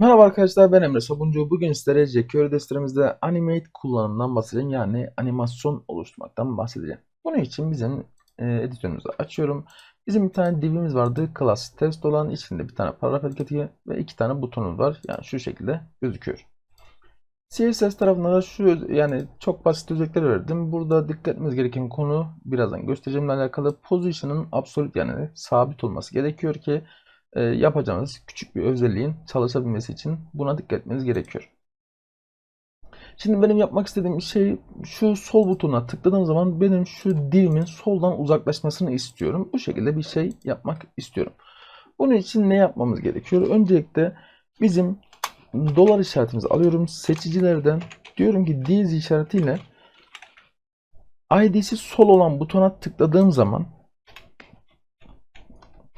Merhaba arkadaşlar ben Emre Sabuncu. Bugün sizlere jQuery destemizde Animate kullanımından bahsedeceğim. Yani animasyon oluşturmaktan bahsedeceğim. Bunun için bizim e, editörümüzü açıyorum. Bizim bir tane divimiz vardı. Class test olan içinde bir tane paragraf etiketi ve iki tane butonumuz var. Yani şu şekilde gözüküyor. CSS tarafında da şu yani çok basit özellikler verdim. Burada dikkat etmemiz gereken konu birazdan göstereceğimle alakalı position'ın absolute yani sabit olması gerekiyor ki e, yapacağımız küçük bir özelliğin çalışabilmesi için buna dikkat etmeniz gerekiyor. Şimdi benim yapmak istediğim şey şu sol butonuna tıkladığım zaman benim şu divimin soldan uzaklaşmasını istiyorum. Bu şekilde bir şey yapmak istiyorum. Bunun için ne yapmamız gerekiyor? Öncelikle bizim dolar işaretimizi alıyorum. Seçicilerden diyorum ki diz işaretiyle ID'si sol olan butona tıkladığım zaman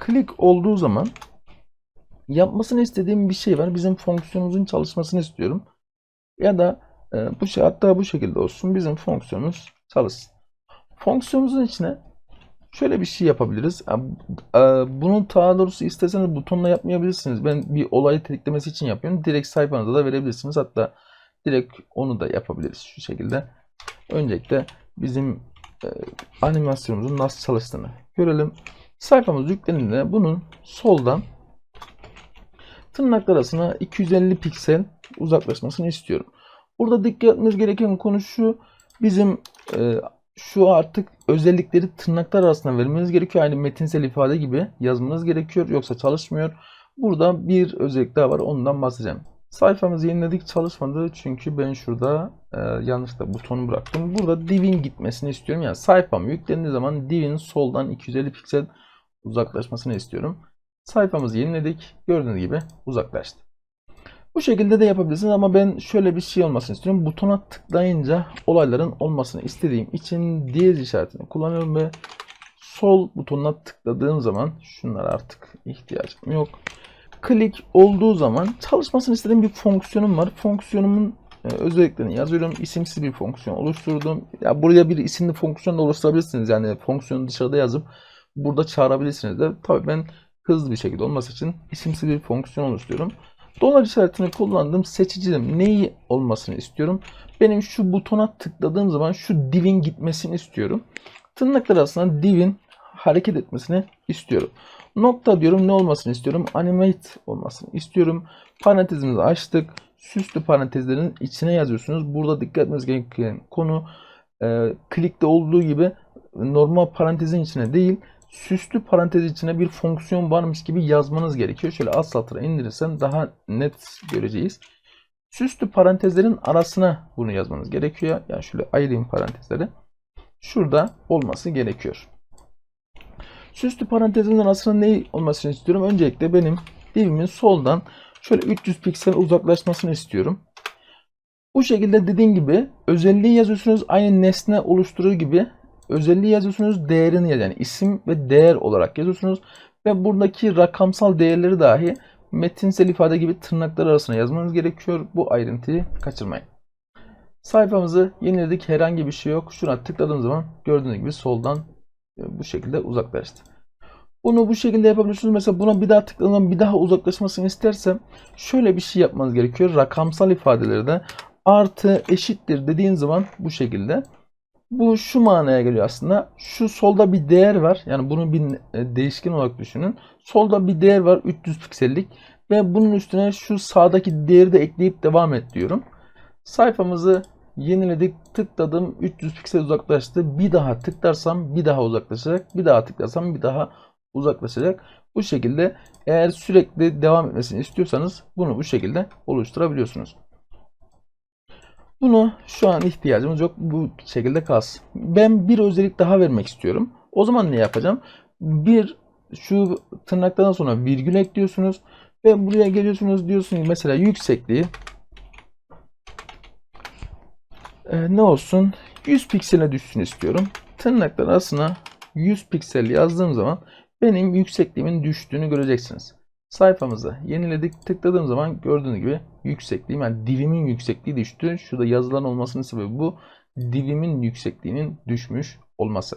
klik olduğu zaman yapmasını istediğim bir şey var. Bizim fonksiyonumuzun çalışmasını istiyorum. Ya da e, bu şey hatta bu şekilde olsun. Bizim fonksiyonumuz çalışsın. Fonksiyonumuzun içine şöyle bir şey yapabiliriz. Bunu daha doğrusu isterseniz butonla yapmayabilirsiniz. Ben bir olayı tetiklemesi için yapıyorum. Direkt sayfanıza da verebilirsiniz. Hatta direkt onu da yapabiliriz şu şekilde. Öncelikle bizim e, animasyonumuzun nasıl çalıştığını görelim. Sayfamız yüklendiğinde bunun soldan tırnaklar arasına 250 piksel uzaklaşmasını istiyorum. Burada dikkat etmemiz gereken konu şu. Bizim e, şu artık özellikleri tırnaklar arasında vermeniz gerekiyor. Aynı metinsel ifade gibi yazmanız gerekiyor. Yoksa çalışmıyor. Burada bir özellik daha var. Ondan bahsedeceğim. Sayfamızı yeniledik çalışmadı. Çünkü ben şurada e, yanlışlıkla butonu bıraktım. Burada divin gitmesini istiyorum. Yani sayfam yüklendiği zaman divin soldan 250 piksel uzaklaşmasını istiyorum. Sayfamızı yeniledik. Gördüğünüz gibi uzaklaştı. Bu şekilde de yapabilirsiniz ama ben şöyle bir şey olmasını istiyorum. Butona tıklayınca olayların olmasını istediğim için diyez işaretini kullanıyorum ve sol butonuna tıkladığım zaman şunlar artık ihtiyacım yok. Klik olduğu zaman çalışmasını istediğim bir fonksiyonum var. Fonksiyonumun e, özelliklerini yazıyorum. İsimsiz bir fonksiyon oluşturdum. Ya buraya bir isimli fonksiyon da oluşturabilirsiniz. Yani fonksiyonu dışarıda yazıp burada çağırabilirsiniz de. Tabii ben hızlı bir şekilde olması için isimsiz bir fonksiyon oluşturuyorum. Dolar işaretini kullandığım seçicim neyi olmasını istiyorum. Benim şu butona tıkladığım zaman şu divin gitmesini istiyorum. Tırnaklar arasında divin hareket etmesini istiyorum. Nokta diyorum ne olmasını istiyorum? Animate olmasını istiyorum. Parantezimizi açtık. Süslü parantezlerin içine yazıyorsunuz. Burada dikkat etmeniz gereken konu e, klikte olduğu gibi normal parantezin içine değil süslü parantez içine bir fonksiyon varmış gibi yazmanız gerekiyor. Şöyle alt satıra indirirsem daha net göreceğiz. Süslü parantezlerin arasına bunu yazmanız gerekiyor. Yani şöyle ayırayım parantezleri. Şurada olması gerekiyor. Süslü parantezin arasında ne olmasını istiyorum? Öncelikle benim divimin soldan şöyle 300 piksel uzaklaşmasını istiyorum. Bu şekilde dediğim gibi özelliği yazıyorsunuz. Aynı nesne oluşturur gibi özelliği yazıyorsunuz. Değerini yani isim ve değer olarak yazıyorsunuz. Ve buradaki rakamsal değerleri dahi metinsel ifade gibi tırnaklar arasına yazmanız gerekiyor. Bu ayrıntıyı kaçırmayın. Sayfamızı yeniledik. Herhangi bir şey yok. Şuna tıkladığım zaman gördüğünüz gibi soldan e, bu şekilde uzaklaştı. Bunu bu şekilde yapabiliyorsunuz. Mesela buna bir daha tıkladığım bir daha uzaklaşmasını istersem şöyle bir şey yapmanız gerekiyor. Rakamsal ifadeleri de artı eşittir dediğin zaman bu şekilde. Bu şu manaya geliyor aslında. Şu solda bir değer var. Yani bunu bir e, değişken olarak düşünün. Solda bir değer var 300 piksellik. Ve bunun üstüne şu sağdaki değeri de ekleyip devam et diyorum. Sayfamızı yeniledik. Tıkladım. 300 piksel uzaklaştı. Bir daha tıklarsam bir daha uzaklaşacak. Bir daha tıklarsam bir daha uzaklaşacak. Bu şekilde eğer sürekli devam etmesini istiyorsanız bunu bu şekilde oluşturabiliyorsunuz. Bunu şu an ihtiyacımız yok. Bu şekilde kalsın. Ben bir özellik daha vermek istiyorum. O zaman ne yapacağım? Bir şu tırnaklardan sonra virgül ekliyorsunuz ve buraya geliyorsunuz diyorsunuz mesela yüksekliği e, ne olsun 100 piksele düşsün istiyorum. Tırnaklar arasına 100 piksel yazdığım zaman benim yüksekliğimin düştüğünü göreceksiniz. Sayfamızı yeniledik. Tıkladığım zaman gördüğünüz gibi yüksekliğim yani divimin yüksekliği düştü. Şurada yazılan olmasının sebebi bu. Divimin yüksekliğinin düşmüş olması.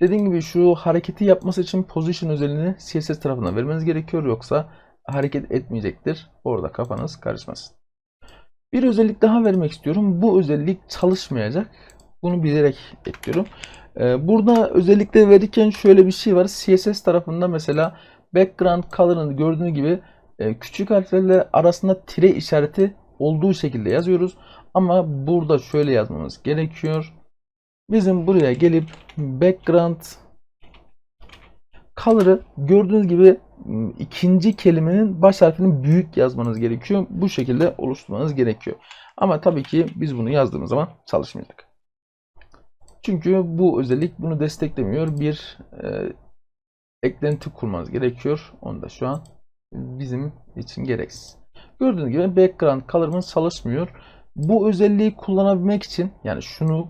Dediğim gibi şu hareketi yapması için position özelliğini CSS tarafından vermeniz gerekiyor. Yoksa hareket etmeyecektir. Orada kafanız karışmasın. Bir özellik daha vermek istiyorum. Bu özellik çalışmayacak. Bunu bilerek ekliyorum. Ee, burada özellikle verirken şöyle bir şey var. CSS tarafında mesela background color'ını gördüğünüz gibi e, küçük harflerle arasında tire işareti olduğu şekilde yazıyoruz. Ama burada şöyle yazmamız gerekiyor. Bizim buraya gelip background color'ı gördüğünüz gibi ikinci kelimenin baş harfini büyük yazmanız gerekiyor. Bu şekilde oluşturmanız gerekiyor. Ama tabii ki biz bunu yazdığımız zaman çalışmayacak. Çünkü bu özellik bunu desteklemiyor. Bir e, eklenti kurmanız gerekiyor. Onu da şu an bizim için gereksiz. Gördüğünüz gibi background color'ımız çalışmıyor. Bu özelliği kullanabilmek için yani şunu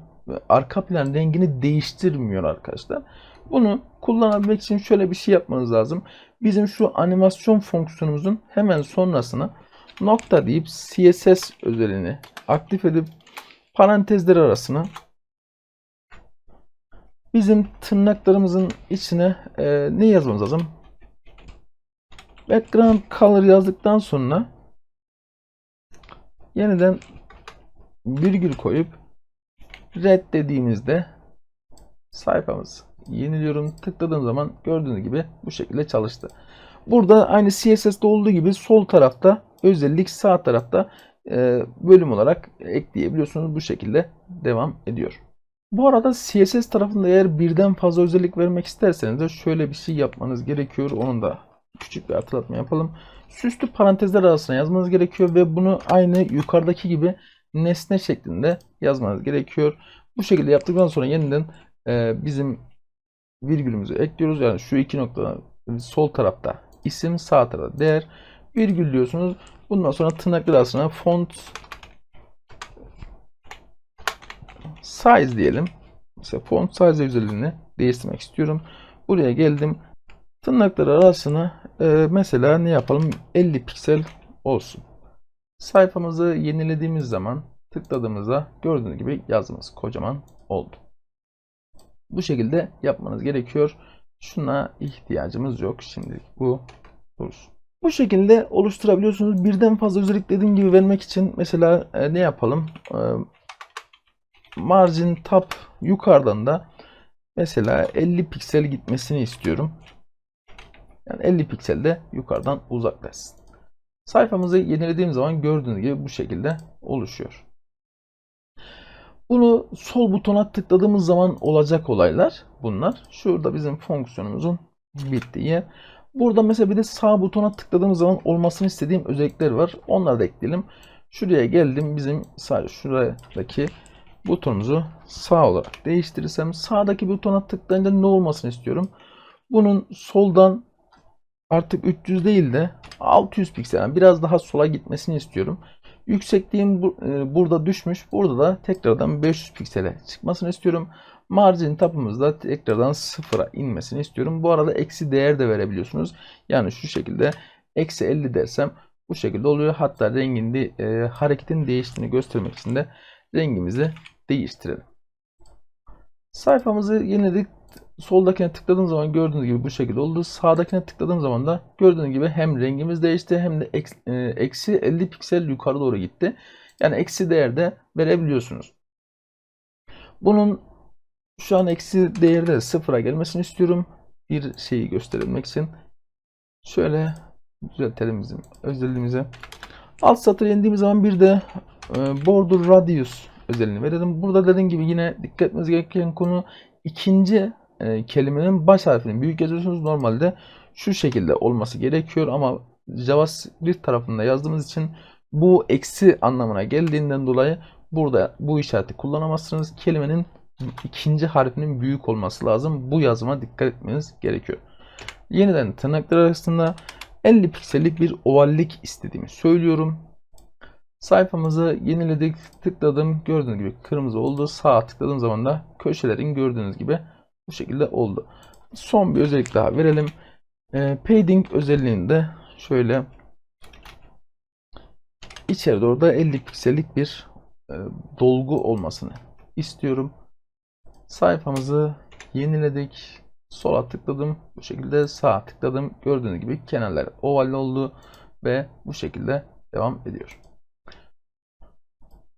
arka plan rengini değiştirmiyor arkadaşlar. Bunu kullanabilmek için şöyle bir şey yapmanız lazım. Bizim şu animasyon fonksiyonumuzun hemen sonrasına nokta deyip CSS özelliğini aktif edip parantezler arasına bizim tırnaklarımızın içine e, ne yazmamız lazım? Background color yazdıktan sonra yeniden virgül koyup red dediğimizde sayfamız yeniliyorum. Tıkladığım zaman gördüğünüz gibi bu şekilde çalıştı. Burada aynı CSS'de olduğu gibi sol tarafta özellik sağ tarafta e, bölüm olarak ekleyebiliyorsunuz. Bu şekilde devam ediyor. Bu arada CSS tarafında eğer birden fazla özellik vermek isterseniz de şöyle bir şey yapmanız gerekiyor. Onun da küçük bir hatırlatma yapalım. Süslü parantezler arasına yazmanız gerekiyor ve bunu aynı yukarıdaki gibi nesne şeklinde yazmanız gerekiyor. Bu şekilde yaptıktan sonra yeniden e, bizim virgülümüzü ekliyoruz. Yani şu iki noktada sol tarafta isim sağ tarafta değer virgül diyorsunuz. Bundan sonra tırnaklar arasına font size diyelim. Mesela font size özelliğini değiştirmek istiyorum. Buraya geldim. Tırnaklar arasına e, mesela ne yapalım? 50 piksel olsun. Sayfamızı yenilediğimiz zaman tıkladığımızda gördüğünüz gibi yazımız kocaman oldu. Bu şekilde yapmanız gerekiyor. Şuna ihtiyacımız yok. Şimdi bu dursun. Bu şekilde oluşturabiliyorsunuz. Birden fazla özellik dediğim gibi vermek için mesela e, ne yapalım? E, margin tab yukarıdan da mesela 50 piksel gitmesini istiyorum. Yani 50 piksel de yukarıdan uzaklaşsın. Sayfamızı yenilediğim zaman gördüğünüz gibi bu şekilde oluşuyor. Bunu sol butona tıkladığımız zaman olacak olaylar bunlar. Şurada bizim fonksiyonumuzun bittiği. Burada mesela bir de sağ butona tıkladığımız zaman olmasını istediğim özellikler var. Onları da ekleyelim. Şuraya geldim. Bizim sadece şuradaki butonumuzu sağ olarak değiştirirsem sağdaki butona tıklayınca ne olmasını istiyorum? Bunun soldan artık 300 değil de 600 piksel yani biraz daha sola gitmesini istiyorum. Yüksekliğim bu, e, burada düşmüş. Burada da tekrardan 500 piksele çıkmasını istiyorum. Margin tapımızda tekrardan sıfıra inmesini istiyorum. Bu arada eksi değer de verebiliyorsunuz. Yani şu şekilde eksi 50 dersem bu şekilde oluyor. Hatta renginde e, hareketin değiştiğini göstermek için de rengimizi değiştirelim. Sayfamızı yeniledik. Soldakine tıkladığım zaman gördüğünüz gibi bu şekilde oldu. Sağdakine tıkladığım zaman da gördüğünüz gibi hem rengimiz değişti hem de eks- e, eksi 50 piksel yukarı doğru gitti. Yani eksi değer de verebiliyorsunuz. Bunun şu an eksi değerde sıfıra gelmesini istiyorum. Bir şeyi gösterebilmek için. Şöyle düzeltelim bizim özelliğimizi. Alt satır indiğimiz zaman bir de e, border radius özelliğini verelim. Burada dediğim gibi yine dikkat etmeniz gereken konu ikinci e, kelimenin baş harfini büyük yazıyorsunuz. Normalde şu şekilde olması gerekiyor ama JavaScript tarafında yazdığımız için bu eksi anlamına geldiğinden dolayı burada bu işareti kullanamazsınız. Kelimenin ikinci harfinin büyük olması lazım. Bu yazıma dikkat etmeniz gerekiyor. Yeniden tırnaklar arasında 50 piksellik bir ovallik istediğimi söylüyorum. Sayfamızı yeniledik. Tıkladım. Gördüğünüz gibi kırmızı oldu. Sağa tıkladığım zaman da köşelerin gördüğünüz gibi bu şekilde oldu. Son bir özellik daha verelim. E, padding özelliğinde şöyle içeri doğru da 50 piksellik bir e, dolgu olmasını istiyorum. Sayfamızı yeniledik. sola tıkladım. Bu şekilde sağa tıkladım. Gördüğünüz gibi kenarlar oval oldu ve bu şekilde devam ediyor.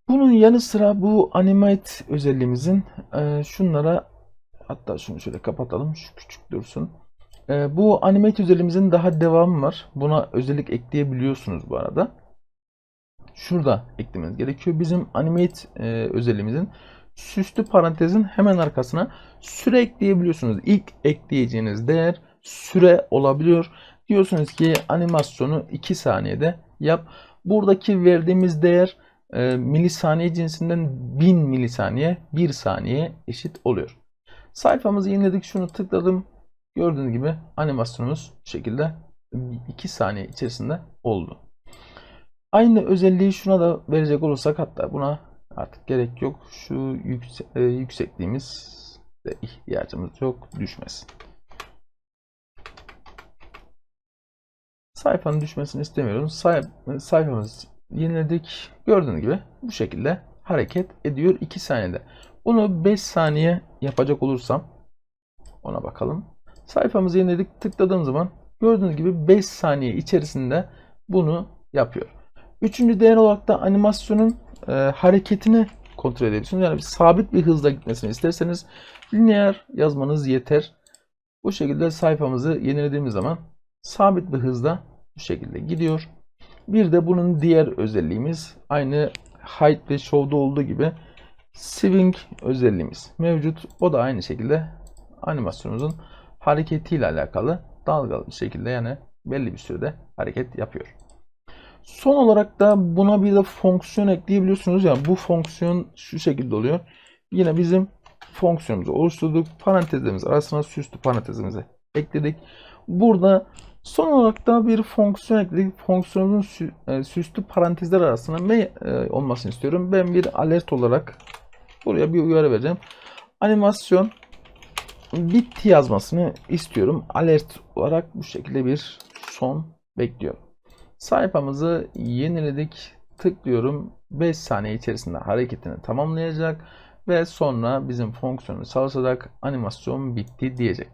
Bunun yanı sıra bu animate özelliğimizin e, şunlara hatta şunu şöyle kapatalım. Şu küçük dursun. E, bu animate özelliğimizin daha devamı var. Buna özellik ekleyebiliyorsunuz bu arada. Şurada eklemeniz gerekiyor. Bizim animate e, özelliğimizin süslü parantezin hemen arkasına süre ekleyebiliyorsunuz. İlk ekleyeceğiniz değer süre olabiliyor. Diyorsunuz ki animasyonu 2 saniyede yap. Buradaki verdiğimiz değer e, milisaniye cinsinden 1000 milisaniye 1 saniye eşit oluyor. Sayfamızı yeniledik. Şunu tıkladım. Gördüğünüz gibi animasyonumuz bu şekilde 2 saniye içerisinde oldu. Aynı özelliği şuna da verecek olursak hatta buna artık gerek yok. Şu yükse e, yüksekliğimiz de ihtiyacımız yok. Düşmesin. Sayfanın düşmesini istemiyorum. Say sayfamızı yeniledik. Gördüğünüz gibi bu şekilde hareket ediyor 2 saniyede. Bunu 5 saniye yapacak olursam ona bakalım. Sayfamızı yeniledik. Tıkladığım zaman gördüğünüz gibi 5 saniye içerisinde bunu yapıyor. Üçüncü değer olarak da animasyonun e, hareketini kontrol edebilirsiniz. Yani sabit bir hızla gitmesini isterseniz lineer yazmanız yeter. Bu şekilde sayfamızı yenilediğimiz zaman sabit bir hızda bu şekilde gidiyor. Bir de bunun diğer özelliğimiz aynı height ve show'da olduğu gibi swing özelliğimiz mevcut. O da aynı şekilde animasyonumuzun hareketiyle alakalı dalgalı bir şekilde yani belli bir sürede hareket yapıyor. Son olarak da buna bir de fonksiyon ekleyebiliyorsunuz. Yani bu fonksiyon şu şekilde oluyor. Yine bizim fonksiyonumuzu oluşturduk. Parantezlerimiz arasına süslü parantezimizi ekledik. Burada son olarak da bir fonksiyon ekledik. Fonksiyonumuzun e, süslü parantezler arasına ne e, olmasını istiyorum. Ben bir alert olarak buraya bir uyarı vereceğim. Animasyon bitti yazmasını istiyorum. Alert olarak bu şekilde bir son bekliyorum. Sayfamızı yeniledik. Tıklıyorum. 5 saniye içerisinde hareketini tamamlayacak ve sonra bizim fonksiyonu çalışacak animasyon bitti diyecek.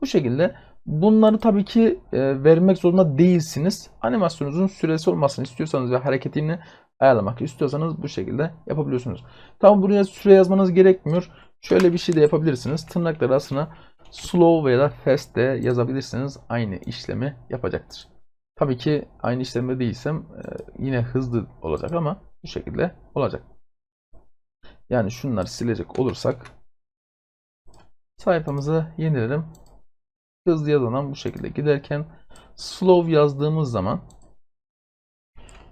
Bu şekilde bunları tabii ki e, vermek zorunda değilsiniz. Animasyonunuzun süresi olmasını istiyorsanız ve hareketini ayarlamak istiyorsanız bu şekilde yapabiliyorsunuz. Tabi buraya süre yazmanız gerekmiyor. Şöyle bir şey de yapabilirsiniz. Tırnaklar arasına slow veya fast de yazabilirsiniz. Aynı işlemi yapacaktır. Tabii ki aynı işlemde değilsem e, yine hızlı olacak ama bu şekilde olacak. Yani şunları silecek olursak sayfamızı yenilerim. Hızlı yazılan bu şekilde giderken slow yazdığımız zaman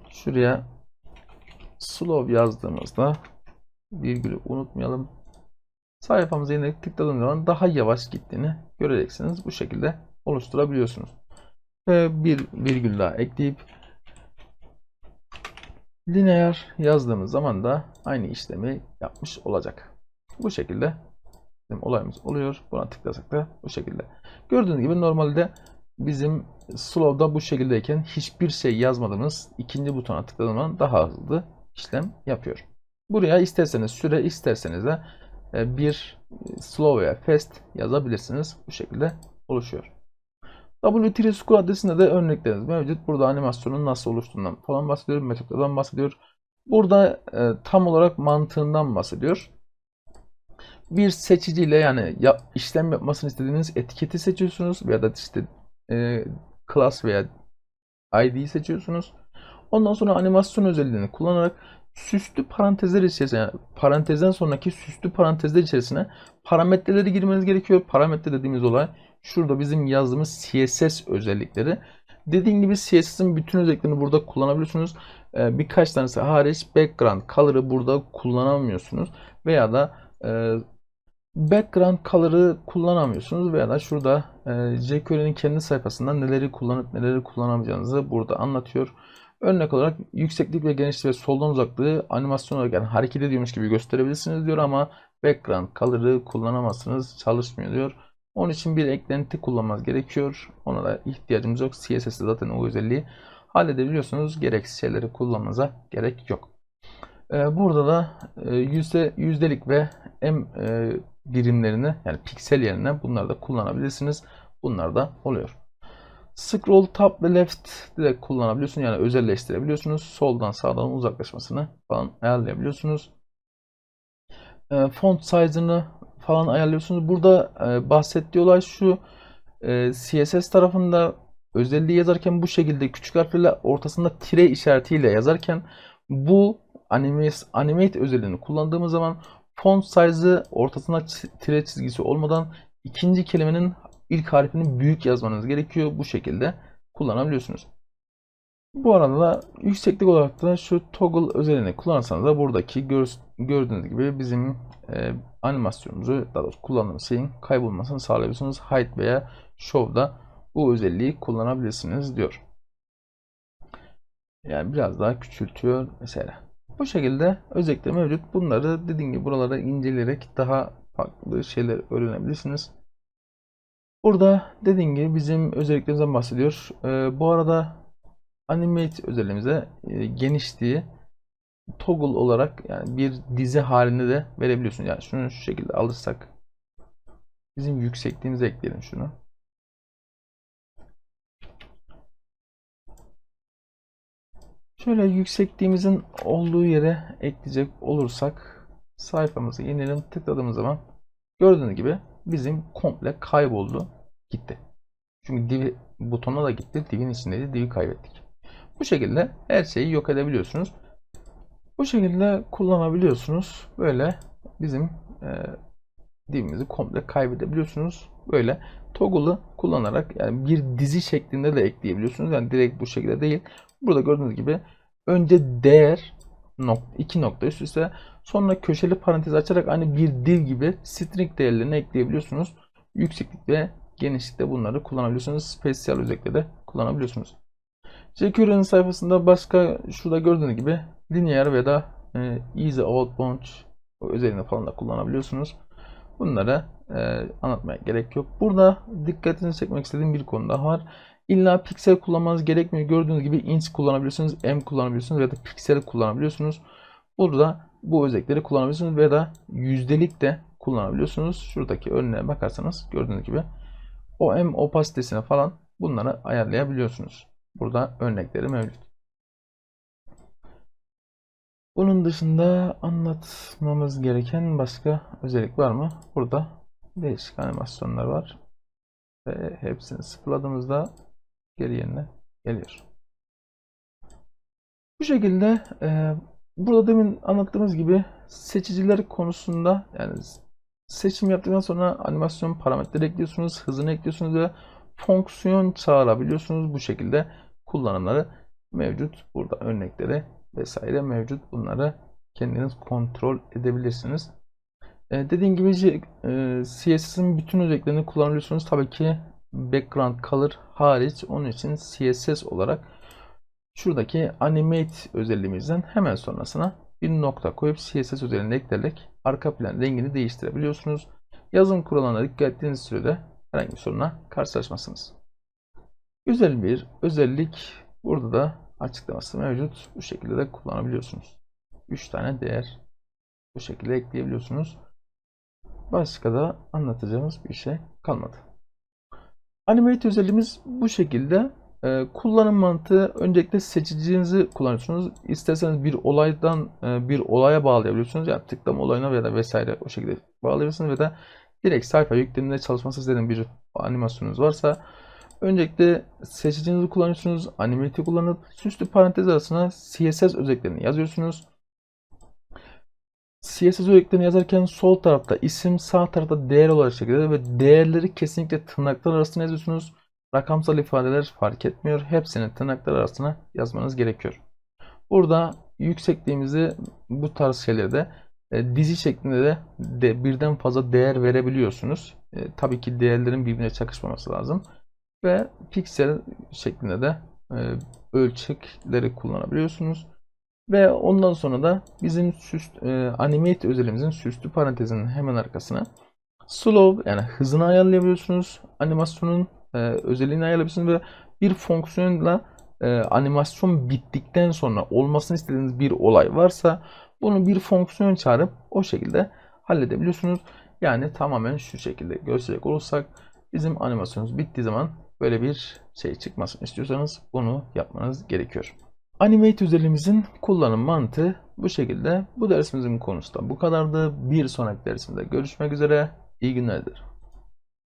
şuraya slow yazdığımızda virgülü unutmayalım. Sayfamıza yine tıkladığım zaman daha yavaş gittiğini göreceksiniz. Bu şekilde oluşturabiliyorsunuz. Ve bir virgül daha ekleyip lineer yazdığımız zaman da aynı işlemi yapmış olacak. Bu şekilde bizim olayımız oluyor. Buna tıklasak da bu şekilde. Gördüğünüz gibi normalde bizim slow'da bu şekildeyken hiçbir şey yazmadığımız ikinci butona tıkladığımız zaman daha hızlı işlem yapıyor. Buraya isterseniz süre isterseniz de e, bir slow veya fast yazabilirsiniz. Bu şekilde oluşuyor. W3 School adresinde de örneklerimiz mevcut. Burada animasyonun nasıl oluştuğundan falan bahsediyor. Metotlardan bahsediyor. Burada e, tam olarak mantığından bahsediyor. Bir seçiciyle yani ya, işlem yapmasını istediğiniz etiketi seçiyorsunuz veya da işte e, class veya ID'yi seçiyorsunuz. Ondan sonra animasyon özelliğini kullanarak süslü parantezler içerisine yani parantezden sonraki süslü parantezler içerisine parametreleri girmeniz gerekiyor. Parametre dediğimiz olay şurada bizim yazdığımız CSS özellikleri. Dediğim gibi CSS'in bütün özelliklerini burada kullanabiliyorsunuz. Ee, birkaç tanesi hariç background color'ı burada kullanamıyorsunuz veya da e, background color'ı kullanamıyorsunuz veya da şurada e, jQuery'nin kendi sayfasından neleri kullanıp neleri kullanamayacağınızı burada anlatıyor. Örnek olarak yükseklik ve genişlik ve soldan uzaklığı animasyon olarak yani hareket ediyormuş gibi gösterebilirsiniz diyor ama background color'ı kullanamazsınız çalışmıyor diyor. Onun için bir eklenti kullanmanız gerekiyor. Ona da ihtiyacımız yok. CSS'de zaten o özelliği halledebiliyorsunuz. Gereksiz şeyleri kullanmanıza gerek yok. Ee, burada da e, yüzde yüzdelik ve em, e, birimlerini yani piksel yerine bunları da kullanabilirsiniz. Bunlar da oluyor. Scroll tab ve left direkt kullanabiliyorsun. Yani özelleştirebiliyorsunuz. Soldan sağdan uzaklaşmasını falan ayarlayabiliyorsunuz. E, font size'ını falan ayarlıyorsunuz. Burada e, bahsettiği olay şu. CSS tarafında özelliği yazarken bu şekilde küçük harflerle ortasında tire işaretiyle yazarken bu animate, animate özelliğini kullandığımız zaman font size'ı ortasında çi- tire çizgisi olmadan ikinci kelimenin ilk harfini büyük yazmanız gerekiyor. Bu şekilde kullanabiliyorsunuz. Bu arada da yükseklik olarak da şu toggle özelliğini kullanırsanız da buradaki gör- gördüğünüz gibi bizim e, animasyonumuzu daha doğrusu kullandığımız şeyin kaybolmasını sağlayabiliyorsunuz. Hide veya Show'da bu özelliği kullanabilirsiniz diyor. Yani biraz daha küçültüyor mesela. Bu şekilde özellikle mevcut. Bunları dediğim gibi buralara inceleyerek daha farklı şeyler öğrenebilirsiniz. Burada dediğim gibi bizim özelliklerimizden bahsediyor. Ee, bu arada Animate özelliğimize e, genişliği toggle olarak yani bir dizi halinde de verebiliyorsunuz. Yani şunu şu şekilde alırsak bizim yüksekliğimize ekleyelim şunu. Şöyle yüksekliğimizin olduğu yere ekleyecek olursak sayfamızı yenileyelim tıkladığımız zaman gördüğünüz gibi bizim komple kayboldu gitti. Çünkü div butonuna da gitti. Divin içindeydi. Divi kaybettik. Bu şekilde her şeyi yok edebiliyorsunuz. Bu şekilde kullanabiliyorsunuz. Böyle bizim e, divimizi komple kaybedebiliyorsunuz. Böyle toggle'ı kullanarak yani bir dizi şeklinde de ekleyebiliyorsunuz. Yani direkt bu şekilde değil. Burada gördüğünüz gibi önce değer nokta, iki nokta üst üste sonra köşeli parantez açarak aynı bir dil gibi string değerlerini ekleyebiliyorsunuz. Yükseklik ve genişlikte bunları kullanabiliyorsunuz. Spesiyel özellikle de kullanabiliyorsunuz. jQuery'nin sayfasında başka şurada gördüğünüz gibi linear ve da e, easy outbound özelliğini falan da kullanabiliyorsunuz. Bunları e, anlatmaya gerek yok. Burada dikkatinizi çekmek istediğim bir konu daha var. İlla piksel kullanmanız gerekmiyor. Gördüğünüz gibi inch kullanabiliyorsunuz, m kullanabiliyorsunuz ya da piksel kullanabiliyorsunuz. Burada bu özellikleri kullanabiliyorsunuz ve da yüzdelik de kullanabiliyorsunuz. Şuradaki örneğe bakarsanız gördüğünüz gibi o m opasitesine falan bunları ayarlayabiliyorsunuz. Burada örnekleri mevcut. Bunun dışında anlatmamız gereken başka özellik var mı? Burada değişik animasyonlar var. Ve hepsini sıfırladığımızda geri yerine geliyor. Bu şekilde e, burada demin anlattığımız gibi seçiciler konusunda yani seçim yaptıktan sonra animasyon parametreleri ekliyorsunuz, hızını ekliyorsunuz ve fonksiyon çağırabiliyorsunuz. Bu şekilde kullanımları mevcut. Burada örnekleri vesaire mevcut. Bunları kendiniz kontrol edebilirsiniz. Ee, dediğim gibi e, CSS'in bütün özelliklerini kullanabiliyorsunuz. Tabii ki background color hariç onun için CSS olarak şuradaki animate özelliğimizden hemen sonrasına bir nokta koyup CSS özelliğini ekleyerek arka plan rengini değiştirebiliyorsunuz. Yazım kurallarına dikkat ettiğiniz sürede herhangi bir soruna karşılaşmazsınız. Güzel bir özellik. Burada da açıklaması mevcut. Bu şekilde de kullanabiliyorsunuz. 3 tane değer bu şekilde ekleyebiliyorsunuz. Başka da anlatacağımız bir şey kalmadı. Animate özelliğimiz bu şekilde. Ee, kullanım mantığı öncelikle seçicinizi kullanıyorsunuz. İsterseniz bir olaydan e, bir olaya bağlayabiliyorsunuz. Yani tıklama olayına veya vesaire o şekilde bağlayabilirsiniz ve de direkt sayfa yükleminde çalışması istediğiniz bir animasyonunuz varsa öncelikle seçicinizi kullanıyorsunuz. Animate'i kullanıp süslü parantez arasına CSS özelliklerini yazıyorsunuz. CSS özelliklerini yazarken sol tarafta isim, sağ tarafta değer olarak şekilde ve değerleri kesinlikle tırnaklar arasına yazıyorsunuz. Rakamsal ifadeler fark etmiyor. Hepsini tırnaklar arasına yazmanız gerekiyor. Burada yüksekliğimizi bu tarz şeylerde e, dizi şeklinde de, de birden fazla değer verebiliyorsunuz. E, tabii ki değerlerin birbirine çakışmaması lazım. Ve piksel şeklinde de e, ölçekleri kullanabiliyorsunuz. Ve ondan sonra da bizim süs, e, animate özelimizin süslü parantezinin hemen arkasına slow yani hızını ayarlayabiliyorsunuz. Animasyonun e, özelliğini ayarlayabiliyorsunuz ve bir fonksiyonla e, animasyon bittikten sonra olmasını istediğiniz bir olay varsa bunu bir fonksiyon çağırıp o şekilde halledebiliyorsunuz. Yani tamamen şu şekilde gösterecek olursak bizim animasyonumuz bittiği zaman böyle bir şey çıkmasını istiyorsanız bunu yapmanız gerekiyor. Animate özelliğimizin kullanım mantığı bu şekilde. Bu dersimizin konusu da bu kadardı. Bir sonraki dersimde görüşmek üzere. İyi günlerdir.